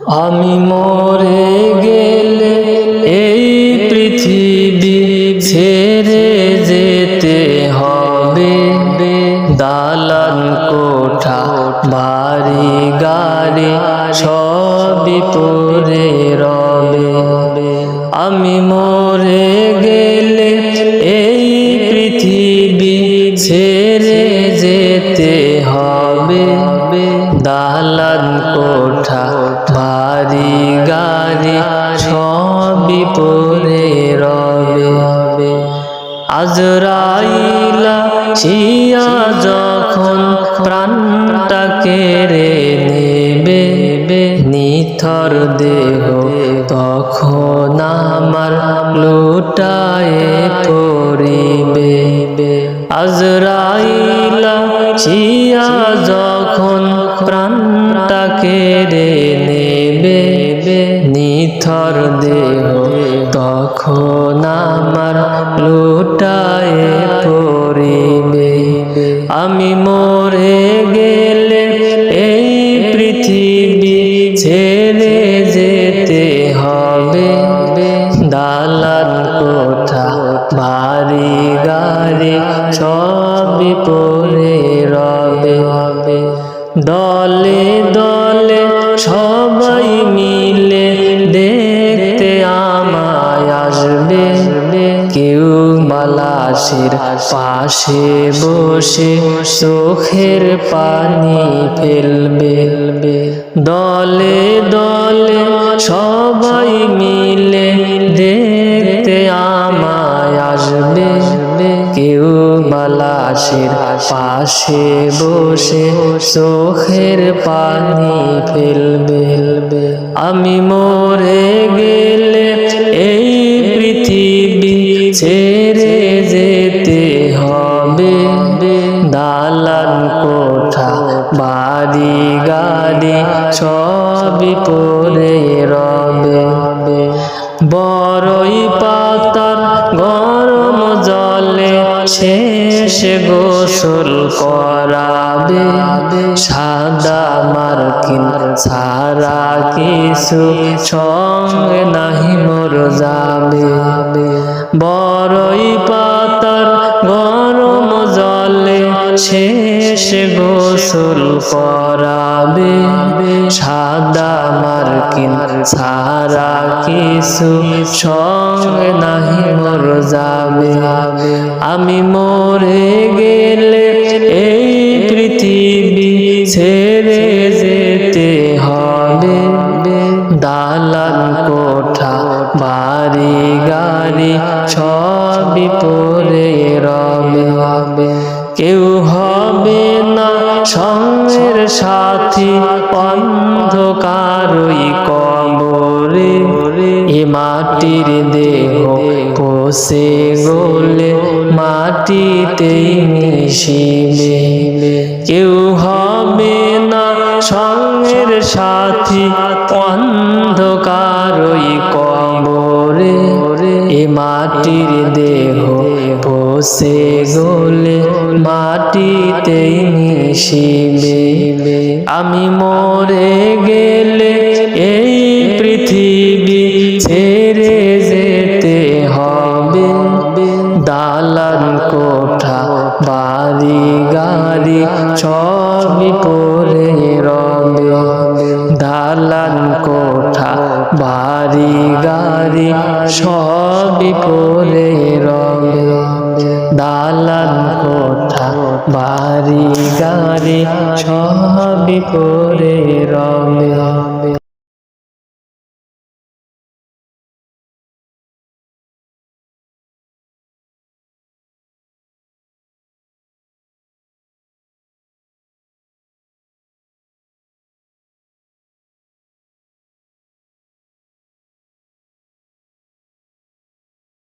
আমি মরে গেলে এই পৃথিবী ছেড়ে যেতে হবে। দালান কোঠা, বাড়ি গাড়ি সবই পরে রবে। আমি মরে গেলে এই পৃথিবী ছেড়ে যেতে হবে। দালান কোঠা বাড়ি গাড়ি সবই পরে রবে। আজরাইলা ছিয়া যখন প্রাণটা কেড়ে নেবে, নিথর দেহ, তখন আমার লুটায়ে পড়িবে। আজরাইলা ছিয়া যখন প্রাণটা কেড়ে নিথর দেহ, তখন আমার লুটায়ে পড়িবে। আমি মরে গেলে এই পৃথিবী ছেড়ে যেতে হবে। দালান কোঠা, বাড়ি গাড়ি সবই পরে রবে। দলে মালাসের পাশে বসে চোখের পানি ফেলবে। দলে দলে সবাই মিলে দেখতে আমায় আসবে। কেউ মালাসের পাশে বসে চোখের পানি ফেলবে। আমি মরে গেলে এই পৃথিবী দালান কোঠা, বাড়ি গাড়ি, সবই পরে রবে। বড়ই পাতার গরম জলে শেষ গোসল করাবে। সাদা মার্কিন সারা কিছু সঙ্গে নাহি মোর যাবে। বড়ই পাতার শেষ গোসল করাবে। সাদা মার মার্কিন সারা কিছু সঙ্গে নাহি মোর যাবে। আমি মরে গেলে এই পৃথিবী ছেড়ে যেতে হবে। দালান কোঠা, বাড়ি গাড়ি সবই পরে রবে। কেউ হবে না সঙ্গের সাথী, অন্ধকারই কবরে। এ মাটির দেহ পশে গলে মাটিতেই মিশিবে কেউ হবে না সঙ্গের সাথী, অন্ধকারই কবরে। এ মাটির দেহ বসে গলে মাটিতেই মিশিবে। আমি মরে গেলে এই পৃথিবী ছেড়ে যেতে হবে। দালান কোঠা, বাড়ি গাড়ি সবই পরে রবে। দালান কোঠা বাড়ি গাড়ি সবই পরে রবে দালান কোঠা বাড়ি গাড়ি সবই পরে রবে